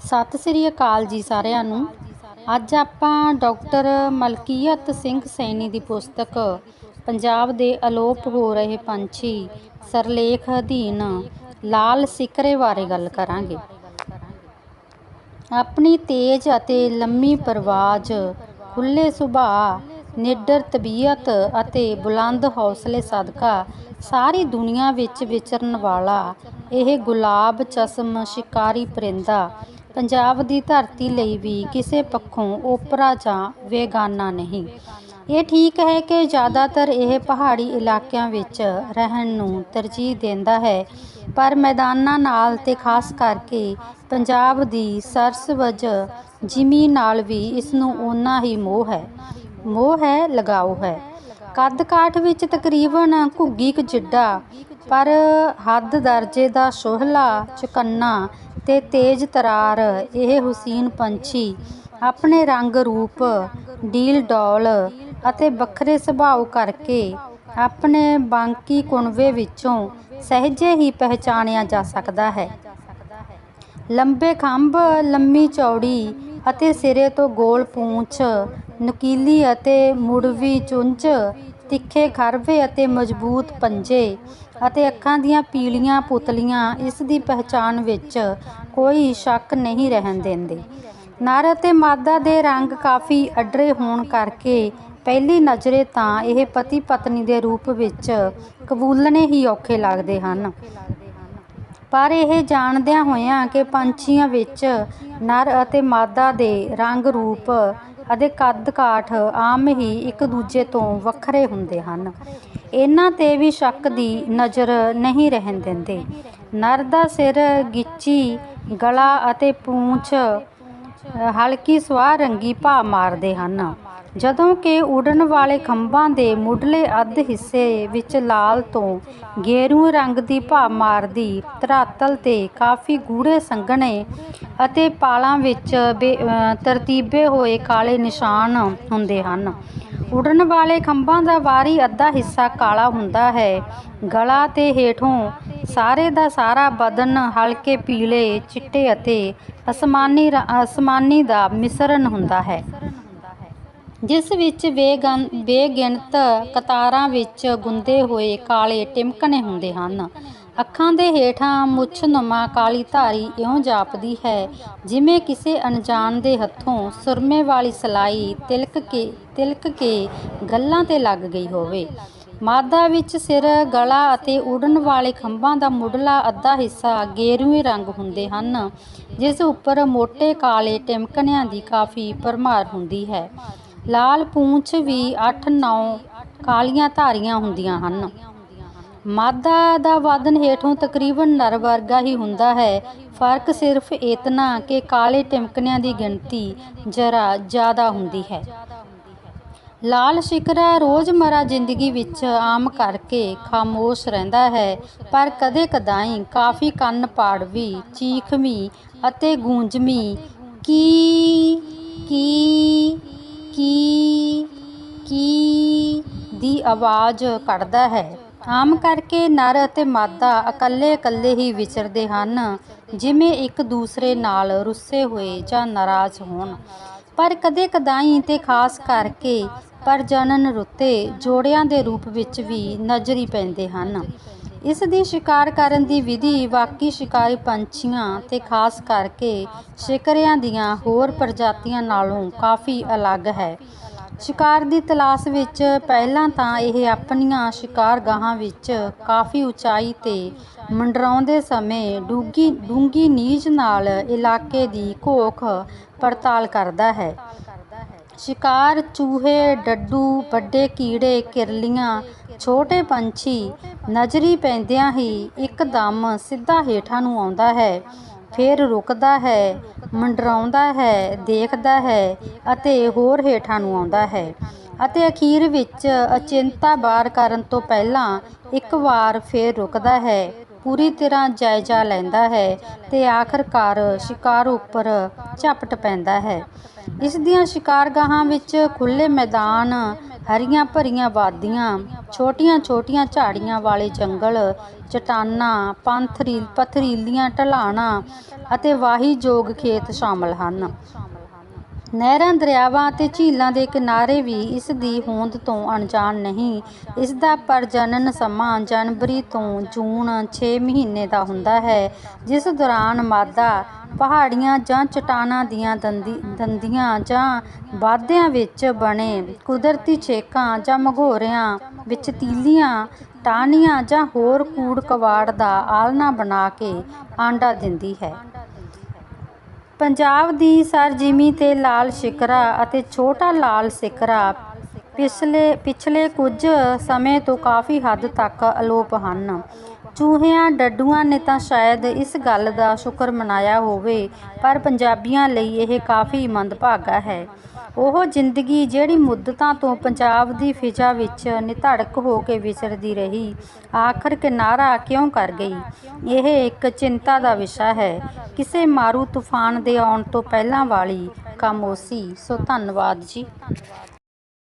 ਸਤਿ ਸ੍ਰੀ ਅਕਾਲ ਜੀ ਸਾਰਿਆਂ ਨੂੰ। ਅੱਜ ਆਪਾਂ ਡਾਕਟਰ ਮਲਕੀਅਤ ਸਿੰਘ ਸੈਣੀ ਦੀ ਪੁਸਤਕ, ਪੰਜਾਬ ਦੇ ਅਲੋਪ ਹੋ ਰਹੇ ਪੰਛੀ, ਸਰਲੇਖ ਅਧੀਨ ਲਾਲ ਸਿਕਰੇ ਬਾਰੇ ਗੱਲ ਕਰਾਂਗੇ। ਆਪਣੀ ਤੇਜ਼ ਅਤੇ ਲੰਮੀ ਪਰਵਾਜ਼ ਖੁੱਲੇ ਸੁਭਾਅ, ਨਿਡਰ ਤਬੀਅਤ ਅਤੇ ਬੁਲੰਦ ਹੌਸਲੇ ਸਦਕਾ ਸਾਰੀ ਦੁਨੀਆ ਵਿੱਚ ਵਿਚਰਨ ਵਾਲਾ ਇਹ ਗੁਲਾਬ ਚਸ਼ਮ ਸ਼ਿਕਾਰੀ ਪਰਿੰਦਾ ਪੰਜਾਬ ਦੀ ਧਰਤੀ ਲਈ ਵੀ ਕਿਸੇ ਪੱਖੋਂ ਓਪਰਾ ਜਾਂ ਵੇਗਾਨਾ ਨਹੀਂ। ਇਹ ਠੀਕ ਹੈ ਕਿ ਜ਼ਿਆਦਾਤਰ ਇਹ ਪਹਾੜੀ ਇਲਾਕਿਆਂ ਵਿੱਚ ਰਹਿਣ ਨੂੰ ਤਰਜੀਹ ਦਿੰਦਾ ਹੈ, ਪਰ ਮੈਦਾਨਾਂ ਨਾਲ ਤੇ ਖਾਸ ਕਰਕੇ ਪੰਜਾਬ ਦੀ ਸਰਸਵਜ ਜ਼ਿਮੀ ਨਾਲ ਵੀ ਇਸ ਨੂੰ ਓਨਾ ਹੀ ਮੋਹ ਹੈ। ਮੋਹ ਹੈ, ਲਗਾਓ ਹੈ। ਕੱਦ ਕਾਠ ਵਿੱਚ ਤਕਰੀਬਨ ਘੁੱਗੀ ਕੁ ਜਿੱਡਾ, ਪਰ ਹੱਦ ਦਰਜੇ ਦਾ ਸੋਹਲਾ ਚੁਕੰਨਾ ਤੇ ਤੇਜ਼ ਤਰਾਰ, ਇਹ ਹੁਸੀਨ ਪੰਛੀ ਆਪਣੇ ਰੰਗ ਰੂਪ, ਡੀਲ ਡੌਲ ਅਤੇ ਵੱਖਰੇ ਸੁਭਾਅ ਕਰਕੇ ਆਪਣੇ ਬਾਂਕੀ ਕੁਣਵੇ ਵਿੱਚੋਂ ਸਹਿਜੇ ਹੀ ਪਹਿਚਾਣਿਆ ਜਾ ਸਕਦਾ ਹੈ। ਲੰਬੇ ਖੰਭ, ਲੰਮੀ ਚੌੜੀ ਅਤੇ ਸਿਰੇ ਤੋਂ ਗੋਲ ਪੂੰਛ, ਨੁਕੀਲੀ ਅਤੇ ਮੁੜਵੀ ਚੁੰਝ ਤਿੱਖੇ ਖਰਵੇ ਅਤੇ ਮਜ਼ਬੂਤ ਪੰਜੇ ਅਤੇ ਅੱਖਾਂ ਦੀਆਂ ਪੀਲੀਆਂ ਪੁਤਲੀਆਂ ਇਸ ਦੀ ਪਹਿਚਾਣ ਵਿੱਚ ਕੋਈ ਸ਼ੱਕ ਨਹੀਂ ਰਹਿਣ ਦਿੰਦੇ। ਨਰ ਅਤੇ ਮਾਦਾ ਦੇ ਰੰਗ ਕਾਫੀ ਅੱਡਰੇ ਹੋਣ ਕਰਕੇ ਪਹਿਲੀ ਨਜ਼ਰੇ ਤਾਂ ਇਹ ਪਤੀ ਪਤਨੀ ਦੇ ਰੂਪ ਵਿੱਚ ਕਬੂਲਣੇ ਹੀ ਔਖੇ ਲੱਗਦੇ ਹਨ। ਪਰ ਇਹ ਜਾਣਦਿਆਂ ਹੋਇਆਂ ਕਿ ਪੰਛੀਆਂ ਵਿੱਚ ਨਰ ਅਤੇ ਮਾਦਾ ਦੇ ਰੰਗ ਰੂਪ ਅਤੇ ਕੱਦ ਕਾਠ ਆਮ ਹੀ ਇੱਕ ਦੂਜੇ ਤੋਂ ਵੱਖਰੇ ਹੁੰਦੇ ਹਨ। ਇਹਨਾਂ ਤੇ ਵੀ ਸ਼ੱਕ ਦੀ ਨਜ਼ਰ ਨਹੀਂ ਰਹਿਣ ਦਿੰਦੇ। ਨਰ ਦਾ ਸਿਰ ਗਿੱਚੀ, ਗਲਾ ਅਤੇ ਪੂੰਛ ਹਲਕੀ ਸੁਆਹ ਰੰਗੀ ਭਾ ਮਾਰਦੇ ਹਨ। ਜਦੋਂ ਕਿ ਉੱਡਣ ਵਾਲੇ ਖੰਭਾਂ ਦੇ ਮੁੱਢਲੇ ਅੱਧ ਹਿੱਸੇ ਵਿੱਚ ਲਾਲ ਤੋਂ ਗੇਰੂ ਰੰਗ ਦੀ ਭਾ ਮਾਰਦੀ ਧਰਾਤਲ ਤੇ ਕਾਫੀ ਗੂੜੇ ਸੰਘਣੇ ਅਤੇ ਪਾਲਾਂ ਵਿੱਚ ਤਰਤੀਬੇ ਹੋਏ ਕਾਲੇ ਨਿਸ਼ਾਨ ਹੁੰਦੇ ਹਨ। ਉੱਡਣ ਵਾਲੇ ਖੰਭਾਂ ਦਾ ਵਾਰੀ ਅੱਧਾ ਹਿੱਸਾ ਕਾਲਾ ਹੁੰਦਾ ਹੈ। ਗਲਾ ਤੇ ਹੇਠੋਂ ਸਾਰੇ ਦਾ ਸਾਰਾ ਬਦਨ ਹਲਕੇ ਪੀਲੇ, ਚਿੱਟੇ ਅਤੇ ਅਸਮਾਨੀ ਅਸਮਾਨੀ ਦਾ ਮਿਸ਼ਰਣ ਹੁੰਦਾ ਹੈ। ਜਿਸ ਵਿੱਚ ਬੇਗਨ, ਬੇਗਿਣਤ ਕਤਾਰਾਂ ਵਿੱਚ ਗੁੰਦੇ ਹੋਏ ਕਾਲੇ ਟਿਮਕਣੇ ਹੁੰਦੇ ਹਨ। ਅੱਖਾਂ ਦੇ ਹੇਠਾਂ ਮੁੱਛਨੁਮਾ ਕਾਲੀ ਧਾਰੀ ਇਉਂ ਜਾਪਦੀ ਹੈ, ਜਿਵੇਂ ਕਿਸੇ ਅਣਜਾਣ ਦੇ ਹੱਥੋਂ ਸੁਰਮੇ ਵਾਲੀ ਸਲਾਈ ਤਿਲਕ ਕੇ ਤਿਲਕ ਕੇ ਗੱਲਾਂ ਤੇ ਲੱਗ ਗਈ ਹੋਵੇ। ਮਾਦਾ ਵਿੱਚ ਸਿਰ ਗਲਾ ਅਤੇ ਉਡਣ ਵਾਲੇ ਖੰਭਾਂ ਦਾ ਮੁੱਢਲਾ ਅੱਧਾ ਹਿੱਸਾ ਗੇਰੂਏ ਰੰਗ ਹੁੰਦੇ ਹਨ, ਜਿਸ ਉੱਪਰ ਮੋٹے ਕਾਲੇ ਟਿਮਕਣਿਆਂ ਦੀ ਕਾਫੀ ਭਰਮਾਰ ਹੁੰਦੀ ਹੈ। ਲਾਲ ਪੂੰਛ ਵੀ 8-9 ਕਾਲੀਆਂ ਧਾਰੀਆਂ ਹੁੰਦੀਆਂ ਹਨ। ਮਾਦਾ ਦਾ ਵਾਦਨ ਹੇਠੋਂ ਤਕਰੀਬਨ ਨਰ ਵਰਗਾ ਹੀ ਹੁੰਦਾ ਹੈ। ਫ਼ਰਕ ਸਿਰਫ ਇਤਨਾ ਕਿ ਕਾਲੇ ਟਿਮਕਣਿਆਂ ਦੀ ਗਿਣਤੀ ਜਰਾ ਜ਼ਿਆਦਾ ਹੁੰਦੀ ਹੈ। ਲਾਲ ਸ਼ਿਕਰਾ ਰੋਜ਼ਮਰਾ ਜ਼ਿੰਦਗੀ ਵਿੱਚ ਆਮ ਕਰਕੇ ਖਾਮੋਸ਼ ਰਹਿੰਦਾ ਹੈ, ਪਰ ਕਦੇ ਕਦਾਈ ਕਾਫੀ ਕੰਨ ਪਾੜਵੀ ਚੀਖਵੀਂ ਅਤੇ ਗੂੰਜਵੀਂ, ਕੀ ਕੀ ਕੀ ਕੀ ਦੀ ਆਵਾਜ਼ ਕੱਢਦਾ ਹੈ? ਆਮ ਕਰਕੇ ਨਰ ਅਤੇ ਮਾਦਾ ਇਕੱਲੇ ਇਕੱਲੇ ਹੀ ਵਿਚਰਦੇ ਹਨ, ਜਿਵੇਂ ਇੱਕ ਦੂਸਰੇ ਨਾਲ ਰੁੱਸੇ ਹੋਏ ਜਾਂ ਨਾਰਾਜ਼ ਹੋਣ। ਪਰ ਕਦੇ ਕਦਾਈ ਤੇ ਖਾਸ ਕਰਕੇ ਪ੍ਰਜਨਨ ਰੁੱਤੇ ਜੋੜਿਆਂ ਦੇ ਰੂਪ ਵਿੱਚ ਵੀ ਨਜ਼ਰੀ ਪੈਂਦੇ ਹਨ। ਇਸ ਦੀ ਸ਼ਿਕਾਰ ਕਰਨ ਦੀ ਵਿਧੀ ਬਾਕੀ ਸ਼ਿਕਾਰੀ ਪੰਛੀਆਂ ਤੇ ਖਾਸ ਕਰਕੇ ਸ਼ਿਕਰਿਆਂ ਦੀਆਂ ਹੋਰ ਪ੍ਰਜਾਤੀਆਂ ਨਾਲੋਂ ਕਾਫੀ ਅਲੱਗ ਹੈ। ਸ਼ਿਕਾਰ ਦੀ ਤਲਾਸ਼ ਵਿੱਚ ਪਹਿਲਾਂ ਤਾਂ ਇਹ ਆਪਣੀਆਂ ਸ਼ਿਕਾਰਗਾਹਾਂ ਵਿੱਚ ਕਾਫੀ ਉਚਾਈ ਤੇ ਮੰਡਰਾਉਂਦੇ ਸਮੇਂ ਡੂੰਘੀ ਡੂੰਗੀ ਨੀਝ ਨਾਲ ਇਲਾਕੇ ਦੀ ਘੋਖ ਪੜਤਾਲ ਕਰਦਾ ਹੈ। ਸ਼ਿਕਾਰ ਚੂਹੇ, ਡੱਡੂ, ਵੱਡੇ ਕੀੜੇ, ਕਿਰਲੀਆਂ, ਛੋਟੇ ਪੰਛੀ, ਨਜ਼ਰੀ ਪੈਂਦਿਆਂ ਹੀ ਇੱਕਦਮ ਸਿੱਧਾ ਹੇਠਾਂ ਨੂੰ ਆਉਂਦਾ ਹੈ। ਫਿਰ ਰੁਕਦਾ ਹੈ, ਮੰਡਰਾਉਂਦਾ ਹੈ, ਦੇਖਦਾ ਹੈ ਅਤੇ ਹੋਰ ਹੇਠਾਂ ਨੂੰ ਆਉਂਦਾ ਹੈ ਅਤੇ ਅਖੀਰ ਵਿੱਚ ਅਚਿੰਤਾ ਵਾਰ ਕਰਨ ਤੋਂ ਪਹਿਲਾਂ ਇੱਕ ਵਾਰ ਫਿਰ ਰੁਕਦਾ ਹੈ। ਪੂਰੀ ਤਰ੍ਹਾਂ ਜਾਇਜ਼ਾ ਲੈਂਦਾ ਹੈ ਤੇ ਆਖਰਕਾਰ ਸ਼ਿਕਾਰ ਉੱਪਰ ਝਪਟ ਪੈਂਦਾ ਹੈ। ਇਸ ਦੀਆਂ ਸ਼ਿਕਾਰਗਾਹਾਂ ਵਿੱਚ ਖੁੱਲੇ ਮੈਦਾਨ, ਹਰੀਆਂ ਭਰੀਆਂ ਵਾਦੀਆਂ, ਛੋਟੀਆਂ-ਛੋਟੀਆਂ ਝਾੜੀਆਂ ਵਾਲੇ ਜੰਗਲ, ਚਟਾਨਾਂ ਪੰਥਰੀ ਪਥਰੀਲੀਆਂ ਢਲਾਣਾਂ ਅਤੇ ਵਾਹੀਯੋਗ ਖੇਤ ਸ਼ਾਮਲ ਹਨ। ਨਹਿਰਾਂ, ਦਰਿਆਵਾਂ ਅਤੇ ਝੀਲਾਂ ਦੇ ਕਿਨਾਰੇ ਵੀ ਇਸ ਦੀ ਹੋਂਦ ਤੋਂ ਅਣਜਾਣ ਨਹੀਂ। ਇਸ ਦਾ ਪ੍ਰਜਨਨ ਸਮਾਂ ਜਨਵਰੀ ਤੋਂ ਜੂਨ 6 ਮਹੀਨੇ ਦਾ ਹੁੰਦਾ ਹੈ, ਜਿਸ ਦੌਰਾਨ ਮਾਦਾ ਪਹਾੜੀਆਂ ਜਾਂ ਚਟਾਨਾਂ ਦੀਆਂ ਦੰਦੀ, ਦੰਦੀਆਂ ਜਾਂ ਵਾਧਿਆਂ ਵਿੱਚ ਬਣੇ ਕੁਦਰਤੀ ਛੇਕਾਂ ਜਾਂ ਮਘੋਰਿਆਂ ਵਿੱਚ ਤੀਲੀਆਂ, ਟਾਹਣੀਆਂ ਜਾਂ ਹੋਰ ਕੂੜ ਕਵਾੜ ਦਾ ਆਲ੍ਹਣਾ ਬਣਾ ਕੇ ਆਂਡਾ ਦਿੰਦੀ ਹੈ। ਪੰਜਾਬ ਦੀ ਸਰਜੀਮੀ ਤੇ ਲਾਲ ਸ਼ਿਕਰਾ ਅਤੇ ਛੋਟਾ ਲਾਲ ਸਿਕਰਾ ਪਿਛਲੇ ਪਿਛਲੇ ਕੁਝ ਸਮੇਂ ਤੋਂ ਕਾਫੀ ਹੱਦ ਤੱਕ ਅਲੋਪ ਹਨ। ਚੂਹਿਆਂ, ਡੱਡੂਆਂ ਨੇ ਤਾਂ ਸ਼ਾਇਦ ਇਸ ਗੱਲ ਦਾ ਸ਼ੁਕਰ ਮਨਾਇਆ ਹੋਵੇ, ਪਰ ਪੰਜਾਬੀਆਂ ਲਈ ਇਹ ਕਾਫੀ ਮੰਦਭਾਗਾ ਹੈ। ਉਹ ਜ਼ਿੰਦਗੀ ਜਿਹੜੀ ਮੁੱਦਤਾਂ ਤੋਂ ਪੰਜਾਬ ਦੀ ਫਿਜ਼ਾ ਵਿੱਚ ਨਿਧੜਕ ਹੋ ਕੇ ਵਿਚਰਦੀ ਰਹੀ, ਆਖਰ ਕਿਨਾਰਾ ਕਿਉਂ ਕਰ ਗਈ? ਇਹ ਇੱਕ ਚਿੰਤਾ ਦਾ ਵਿਸ਼ਾ ਹੈ। ਕਿਸੇ ਮਾਰੂ ਤੂਫਾਨ ਦੇ ਆਉਣ ਤੋਂ ਪਹਿਲਾਂ ਵਾਲੀ ਖਾਮੋਸ਼ੀ ਸੋ ਧੰਨਵਾਦ ਜੀ।